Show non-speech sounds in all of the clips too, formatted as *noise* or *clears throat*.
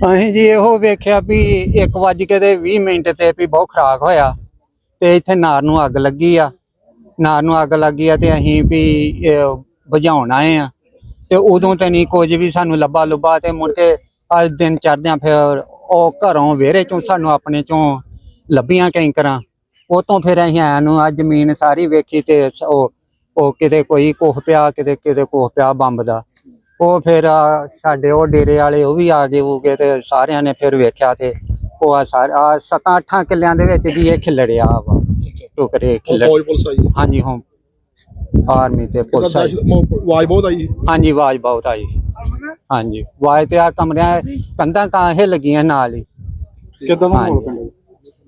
ਅਸੀਂ ਜੀ ਇਹੋ ਵੇਖਿਆ ਵੀ 1 ਵਜ ਕੇ ਤੇ 20 ਮਿੰਟ ਤੇ ਵੀ ਬਹੁਤ ਖਰਾਕ ਹੋਇਆ ਤੇ ਇੱਥੇ ਨਾਰ ਨੂੰ ਅੱਗ ਲੱਗੀ ਆ ਨਾਰ ਨੂੰ ਅੱਗ ਲੱਗੀ ਆ ਤੇ ਅਸੀਂ ਵੀ ਇਹ, ਬੁਝਾਉਣ ਆਏ ਆ। ਤੇ ਉਦੋਂ ਤੇ ਨਹੀਂ ਕੁਝ ਵੀ ਸਾਨੂੰ ਲੱਭਾ ਲੁੱਭਾ ਤੇ ਮੁੜ ਕੇ ਅੱਜ ਦਿਨ ਚੜਦਿਆਂ ਫਿਰ ਉਹ ਘਰੋਂ ਵਿਹੜੇ ਚੋਂ ਸਾਨੂੰ ਆਪਣੇ ਚੋਂ ਲੱਭੀਆਂ ਕੈਂਕਰਾਂ ਉਹ ਤੋਂ ਫਿਰ ਅਸੀਂ ਆਇਆ ਨੂੰ ਆ ਜ਼ਮੀਨ ਸਾਰੀ ਵੇਖੀ ਤੇ ਉਹ ਉਹ ਕਿਤੇ ਕੋਈ ਕੋਹ ਪਿਆ ਕਿਤੇ ਕਿਤੇ ਕੋਹ ਪਿਆ ਬੰਬ ਦਾ। ਉਹ ਫਿਰ ਸਾਡੇ ਉਹ ਡੇਰੇ ਵਾਲੇ ਉਹ ਵੀ ਆ ਗਏ ਹੋਗੇ ਤੇ ਸਾਰਿਆਂ ਨੇ ਫਿਰ ਵੇਖਿਆ ਤੇ ਉਹ ਆ ਸਾਰੇ ਸੱਤਾਂ ਅੱਠਾਂ ਕਿੱਲਿਆਂ ਦੇ ਵਿੱਚ ਦੀ ਇਹ ਖਿਲੜਿਆ ਵਾ। ਟੁਕਰੇ ਖਿਲੜ। ਫੌਜ ਪੁਲਿਸ ਆਈ ਹੈ? ਹਾਂਜੀ ਹਾਂ ਆਰਮੀ ਤੇ ਪੁਲਿਸ ਆਈ। ਆਵਾਜ਼ ਬਹੁਤ ਆਈ। ਹਾਂਜੀ ਆਵਾਜ਼ ਬਹੁਤ ਆਈ। ਹਾਂਜੀ ਆਵਾਜ਼ ਤੇ ਆ ਕਮਰਿਆਂ ਕੰਧਾਂ ਕਾਂ ਇਹ ਲੱਗੀਆਂ ਨਾਲ ਹੀ। ਕਿਦਾਂ ਦਾ ਮਾਹੌਲ। ਪਿੰਡ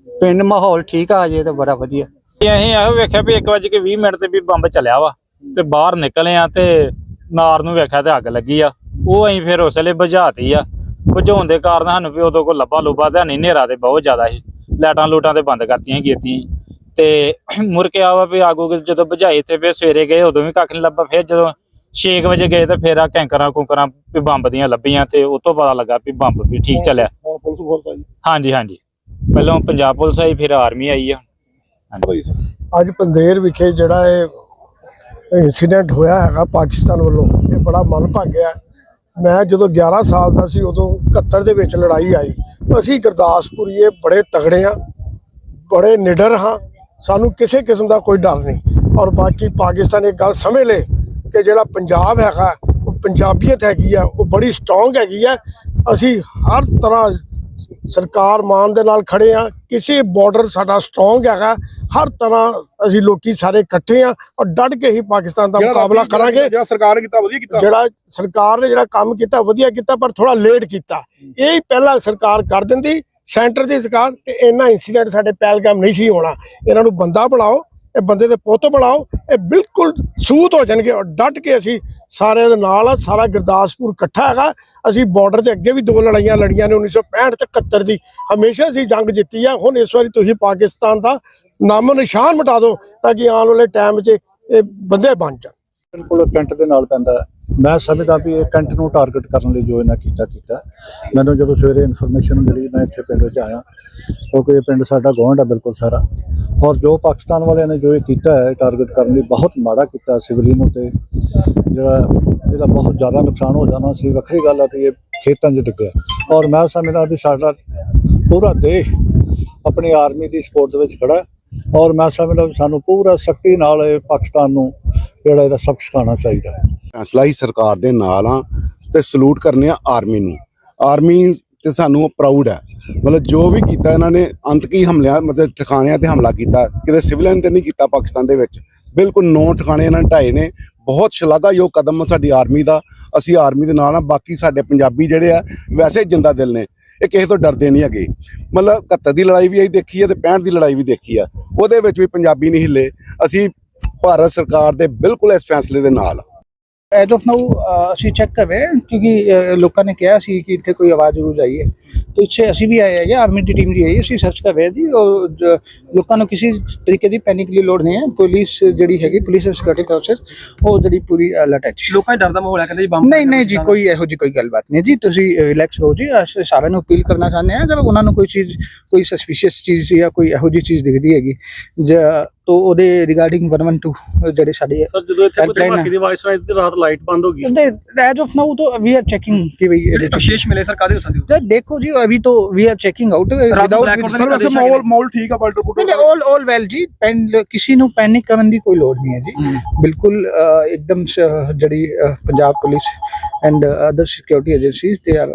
ਪਿੰਡ ਮਾਹੌਲ ਠੀਕ ਆ ਜੇ ਤੇ ਬੜਾ ਵਧੀਆ। ਤੇ ਅਸੀਂ ਇਹੋ ਵੇਖਿਆ ਵੀ 1:20 ਮਿੰਟ ਤੇ ਵੀ ਬੰਬ ਚੱਲਿਆ ਵਾ ਤੇ ਬਾਹਰ ਨਿਕਲੇ ਆ ਤੇ ਨਾਰ ਨੂੰ ਵੇਖਿਆ ਤੇ ਅੱਗ ਲੱਗੀ ਆ। ਉਹ ਅਸੀਂ ਫਿਰ ਉਸ ਵੇਲੇ ਬੁਝਾਤੀ ਆ। ਬੁਝਾਉਣ ਦੇ ਕਾਰਨ ਸਾਨੂੰ ਵੀ ਉਦੋਂ ਕੋ ਲੱਭਾ ਲੁੱਭਾ ਤੇ ਨਹੀਂ ਹਨੇਰਾ ਤੇ ਬਹੁਤ ਜ਼ਿਆਦਾ ਸੀ। ਲਾਈਟਾਂ ਲੂਟਾਂ ਤੇ ਬੰਦ ਕਰਤੀਆਂ ਕੀਤੀਆਂ ਤੇ *clears throat* ਮੁੜ ਕੇ ਆਵਾ ਵੀ ਆਗੂ ਜਦੋਂ ਬੁਝਾਈ ਤੇ ਫਿਰ ਸਵੇਰੇ ਗਏ ਉਦੋਂ ਵੀ ਕੱਖ ਨਹੀਂ ਲੱਭਾ। ਫਿਰ ਜਦੋਂ 6 ਵਜੇ ਗਏ ਤੇ ਫਿਰ ਆ ਕੈਂਕਰਾਂ ਕੁੰਕਰਾਂ ਵੀ ਬੰਬ ਦੀਆਂ ਲੱਭੀਆਂ ਤੇ ਉਹ ਤੋਂ ਪਤਾ ਲੱਗਾ ਵੀ ਬੰਬ ਵੀ ਠੀਕ ਚੱਲਿਆ। ਹੁਣ ਪੁਲਿਸ ਫੋਰਸ ਆਈ। ਹਾਂਜੀ ਹਾਂਜੀ। ਪਹਿਲਾਂ ਪੰਜਾਬ ਪੁਲਿਸ ਆਈ ਫਿਰ ਆਰਮੀ ਆਈ ਆ। ਅੱਜ ਪੰਦੇਰ ਵਿਖੇ ਜਿਹੜਾ ਇਹ ਇਨਸੀਡੈਂਟ ਹੋਇਆ ਹੈਗਾ ਪਾਕਿਸਤਾਨ ਵੱਲੋਂ। ਇਹ ਬੜਾ ਮੰਦਭਾਗਿਆ ਹੈ। ਮੈਂ ਜਦੋਂ 11 ਸਾਲ ਦਾ ਸੀ, ਉਦੋਂ 71 ਦੇ ਵਿੱਚ ਲੜਾਈ ਆਈ। ਅਸੀਂ ਗੁਰਦਾਸਪੁਰੀਏ ਬੜੇ ਤਗੜੇ ਆ ਬੜੇ ਨਿਡਰ ਹਾਂ। ਸਾਨੂੰ ਕਿਸੇ ਕਿਸਮ ਦਾ ਕੋਈ ਡਰ ਨਹੀਂ। ਔਰ ਬਾਕੀ ਪਾਕਿਸਤਾਨ ਇਹ ਗੱਲ ਸਮਝ ਲੇ ਕਿ ਜਿਹੜਾ ਪੰਜਾਬ ਹੈਗਾ, ਉਹ ਪੰਜਾਬੀਅਤ ਹੈਗੀ ਆ, ਉਹ ਬੜੀ ਸਟਰੋਂਗ ਹੈਗੀ ਆ। ਅਸੀਂ ਹਰ ਤਰ੍ਹਾਂ ਸਰਕਾਰ ਮਾਨ ਦੇ ਨਾਲ ਖੜੇ ਆ। ਕਿਸੇ ਬਾਰਡਰ ਸਾਡਾ ਸਟਰੋਂਗ ਹੈਗਾ। ਹਰ ਤਰ੍ਹਾਂ ਅਸੀਂ ਲੋਕੀ ਸਾਰੇ ਇਕੱਠੇ ਆ ਔਰ ਡਟ ਕੇ ਹੀ ਪਾਕਿਸਤਾਨ ਦਾ ਮੁਕਾਬਲਾ ਕਰਾਂਗੇ। ਜਿਹੜਾ ਸਰਕਾਰ ਨੇ ਕੀਤਾ ਵਧੀਆ ਕੀਤਾ। ਜਿਹੜਾ ਸਰਕਾਰ ਨੇ ਜਿਹੜਾ ਕੰਮ ਕੀਤਾ ਵਧੀਆ ਕੀਤਾ ਪਰ ਥੋੜਾ ਲੇਟ ਕੀਤਾ। ਇਹ ਹੀ ਪਹਿਲਾਂ ਸਰਕਾਰ ਕਰ ਦਿੰਦੀ ਸੈਂਟਰ ਦੀ ਸਰਕਾਰ ਤੇ ਇੰਨਾ ਇਨਸੀਡੈਂਟ ਸਾਡੇ ਪਹਿਲਗਾਮ ਨਹੀਂ ਸੀ ਹੋਣਾ। ਇਹਨਾਂ ਨੂੰ ਬੰਦਾ ਬਣਾਓ। ਇਹ ਬੰਦੇ ਦੇ ਪੁੱਤ ਬਣਾਓ, ਇਹ ਬਿਲਕੁਲ ਸੂਤ ਹੋ ਜਾਣਗੇ ਔਰ ਡਟ ਕੇ ਅਸੀਂ ਸਾਰਿਆਂ ਦੇ ਨਾਲ ਆ, ਸਾਰਾ ਗੁਰਦਾਸਪੁਰ ਇਕੱਠਾ ਹੈਗਾ। ਅਸੀਂ ਬਾਰਡਰ ਤੇ ਅੱਗੇ ਵੀ ਦੋ ਲੜਾਈਆਂ ਲੜੀਆਂ ਨੇ 1965 ਤੇ 71 ਦੀ। ਹਮੇਸ਼ਾ ਅਸੀਂ ਜੰਗ ਜਿੱਤੀ ਆ, ਹੁਣ ਇਸ ਵਾਰੀ ਤੁਸੀਂ ਪਾਕਿਸਤਾਨ ਦਾ ਨਾਮੋ ਨਿਸ਼ਾਨ ਮਿਟਾ ਦਿਓ ਤਾਂ ਕਿ ਆਉਣ ਵਾਲੇ ਟਾਈਮ 'ਚ ਇਹ ਬੰਦੇ ਬਣ ਜਾਣ। ਬਿਲਕੁਲ ਕੈਂਟ ਦੇ ਨਾਲ ਪੈਂਦਾ ਮੈਂ ਸਮਝਦਾ ਵੀ ਇਹ ਕੈਂਟ ਨੂੰ ਟਾਰਗੇਟ ਕਰਨ ਲਈ ਜੋ ਇਹਨਾਂ ਕੀਤਾ ਕੀਤਾ। ਮੈਨੂੰ ਜਦੋਂ ਸਵੇਰੇ ਇਨਫੋਰਮੇਸ਼ਨ ਮਿਲੀ, ਮੈਂ ਇੱਥੇ ਪਿੰਡ ਵਿੱਚ ਆਇਆ। ਕਿਉਂਕਿ ਇਹ ਪਿੰਡ ਸਾਡਾ ਗੁਆਂਢ ਹੈ ਬਿਲਕੁਲ ਸਾਰਾ। ਔਰ ਜੋ ਪਾਕਿਸਤਾਨ ਵਾਲਿਆਂ ਨੇ ਜੋ ਇਹ ਕੀਤਾ ਹੈ ਟਾਰਗੇਟ ਕਰਨ ਲਈ ਬਹੁਤ ਮਾੜਾ ਕੀਤਾ ਸਿਵਲੀਨ ਉਤੇ ਜਿਹੜਾ ਇਹਦਾ ਬਹੁਤ ਜ਼ਿਆਦਾ ਨੁਕਸਾਨ ਹੋ ਜਾਣਾ ਸੀ। ਵੱਖਰੀ ਗੱਲ ਹੈ ਵੀ ਇਹ ਖੇਤਾਂ 'ਚ ਡਿੱਗਿਆ ਔਰ ਮੈਂ ਸਮਝਦਾ ਵੀ ਸਾਡਾ ਪੂਰਾ ਦੇਸ਼ ਆਪਣੀ ਆਰਮੀ ਦੀ ਸਪੋਰਟ ਦੇ ਵਿੱਚ ਖੜਾ ਔਰ ਮੈਂ ਸਮਝਦਾ ਵੀ ਸਾਨੂੰ ਪੂਰਾ ਸਖਤੀ ਨਾਲ ਇਹ ਪਾਕਿਸਤਾਨ ਨੂੰ ਜਿਹੜਾ ਇਹਦਾ ਸਭ ਸਿਖਾਉਣਾ ਚਾਹੀਦਾ ਫੈਸਲਾ ਹੀ ਸਰਕਾਰ ਦੇ ਨਾਲ ਆ ਤੇ ਸਲੂਟ ਕਰਨੇ ਆ ਆਰਮੀ ਨੂੰ। ਆਰਮੀ ਤੇ ਸਾਨੂੰ ਪ੍ਰਾਊਡ ਹੈ। ਮਤਲਬ ਜੋ ਵੀ ਕੀਤਾ ਇਹਨਾਂ ਨੇ ਅੰਤਕੀ ਹਮਲਿਆਂ, ਮਤਲਬ ਠਿਕਾਣਿਆਂ ਤੇ ਹਮਲਾ ਕੀਤਾ, ਕਿਤੇ ਸਿਵਲਿਅਨ ਤੇ ਨਹੀਂ ਕੀਤਾ ਪਾਕਿਸਤਾਨ ਦੇ ਵਿੱਚ। ਬਿਲਕੁਲ ਨੌ ਠਿਕਾਣੇ ਇਹਨਾਂ ਨੇ ਢਾਏ ਨੇ। ਬਹੁਤ ਸ਼ਲਾਘਾਯੋਗ ਕਦਮ ਆ ਸਾਡੀ ਆਰਮੀ ਦਾ। ਅਸੀਂ ਆਰਮੀ ਦੇ ਨਾਲ ਆ, ਬਾਕੀ ਸਾਡੇ ਪੰਜਾਬੀ ਜਿਹੜੇ ਆ, ਵੈਸੇ ਹੀ ਜਿੰਦਾ ਦਿਲ ਨੇ। ਇਹ ਕਿਸੇ ਤੋਂ ਡਰਦੇ ਨਹੀਂ ਹੈਗੇ। ਮਤਲਬ 71 ਦੀ ਲੜਾਈ ਵੀ ਅਸੀਂ ਦੇਖੀ ਹੈ ਤੇ 65 ਦੀ ਲੜਾਈ ਵੀ ਦੇਖੀ ਆ। ਉਹਦੇ ਵਿੱਚ ਵੀ ਪੰਜਾਬੀ ਨਹੀਂ ਹਿੱਲੇ। ਅਸੀਂ ਭਾਰਤ ਸਰਕਾਰ ਦੇ ਬਿਲਕੁਲ ਇਸ ਫੈਸਲੇ ਦੇ ਨਾਲ ਆ। ਐਜ਼ ਆਫ ਨਾਓ ਅਸੀਂ ਚੈੱਕ ਕਰ ਰਹੇ ਹਾਂ ਕਿਉਂਕਿ ਲੋਕਾਂ ਨੇ ਕਿਹਾ ਸੀ ਕਿ ਇੱਥੇ ਕੋਈ ਆਵਾਜ਼ ਜ਼ਰੂਰ ਆਈ ਹੈ। ਤੇ ਇੱਥੇ ਅਸੀਂ ਵੀ ਆਏ ਹਾਂ ਆਰਮੀ ਦੀ ਟੀਮ ਵੀ ਆਈ ਹੈ ਅਸੀਂ ਸਰਚ ਕਰ ਰਹੇ ਹਾਂ ਜੀ। ਔਰ ਲੋਕਾਂ ਨੂੰ ਕਿਸੇ ਤਰੀਕੇ ਦੀ ਪੈਨਿਕ ਦੀ ਲੋੜ ਨਹੀਂ ਹੈ। ਪੁਲਿਸ ਜਿਹੜੀ ਹੈਗੀ ਪੁਲਿਸ ਸਿਕਿਉਰਿਟੀ ਫੋਰਸਸ ਉਹ ਜਿਹੜੀ ਪੂਰੀ ਅਲਰਟ ਹੈ। ਲੋਕਾਂ 'ਚ ਡਰ ਦਾ ਮਾਹੌਲ ਹੈ ਕਹਿੰਦੇ ਜੀ ਬੰਬ ਨਹੀਂ ਨਹੀਂ ਜੀ ਕੋਈ ਇਹੋ ਜੀ ਕੋਈ ਗੱਲਬਾਤ ਨਹੀਂ ਜੀ। ਤੁਸੀਂ ਰਿਲੈਕਸ ਰਹੋ ਜੀ। ਅਸੀਂ ਸਾਰਿਆਂ ਨੂੰ ਅਪੀਲ ਕਰਨਾ ਚਾਹੁੰਦੇ ਹਾਂ। ਅਗਰ ਉਹਨਾਂ ਨੂੰ ਕੋਈ ਚੀਜ਼ ਕੋਈ ਸਸਪੀਸ਼ੀਅਸ ਚੀਜ਼ ਜਾਂ ਕੋਈ ਇਹੋ ਜੀ ਚੀਜ਼ ਦਿਖਦੀ ਹੈਗੀ ਜਾਂ ਤੋ ਉਹਦੇ ਰਿਗਾਰਡਿੰਗ 112 ਜਿਹੜੇ ਸਾਡੇ ਸਰ ਜਦੋਂ ਇੱਥੇ ਕੋਈ ਦੀ ਵਾਇਸ ਨਾਲ ਇੱਥੇ ਰਾਤ ਲਾਈਟ ਬੰਦ ਹੋ ਗਈ। ਤੇ ਐਜ ਆਫ ਨਾਊ ਤੋ ਵੀ ਆਰ ਚੈਕਿੰਗ ਕਿ ਵੀ ਇਹਦੇ ਵਿਸ਼ੇਸ਼ ਮਿਲੇ ਸਰ ਕਾਦੇ ਹੋ ਸਕਦੇ ਹੋ ਦੇਖੋ ਜੀ ਅਭੀ ਤੋ we are checking out without sir ਵੈਸੇ ਠੀਕ ਆ ਬਲਟ ਰਿਪੋਰਟ ਨਹੀਂ ਆਲ ਆਲ ਵੈਲ ਜੀ ਪੈਨ ਕਿਸੇ ਨੂੰ ਪੈਨਿਕ ਕਰਨ ਦੀ ਕੋਈ ਲੋੜ ਨਹੀਂ ਹੈ ਜੀ। ਬਿਲਕੁਲ ਇੱਕਦਮ ਜਿਹੜੀ Punjab police and other security agencies ਦੇ ਆਰ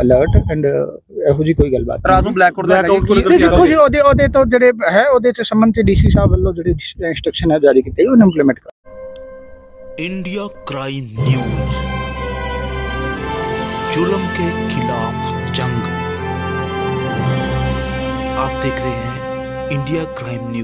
ਅਲਰਟ ਐਂਡ ਇਹੋ ਜੀ ਕੋਈ ਗੱਲਬਾਤ ਰਾਤ ਨੂੰ ਬਲੈਕ ਆਊਟ ਦਾ ਦੇਖੋ ਜੀ ਉਹਦੇ ਉਹਦੇ ਤੋਂ ਜਿਹੜੇ ਹੈ ਉਹਦੇ ਤੇ ਸੰਬੰਧਿਤ ਡੀਸੀ ਸਾਹਿਬ ਵੱਲੋਂ ਜਿਹੜੇ ਇੰਸਟਰਕਸ਼ਨ ਹੈ ਜਾਰੀ ਕੀਤੇ ਉਹ ਇੰਪਲੀਮੈਂਟ ਕਰ इंडिया क्राइम न्यूज जुल्म के खिलाफ जंग आप देख रहे हैं इंडिया क्राइम न्यूज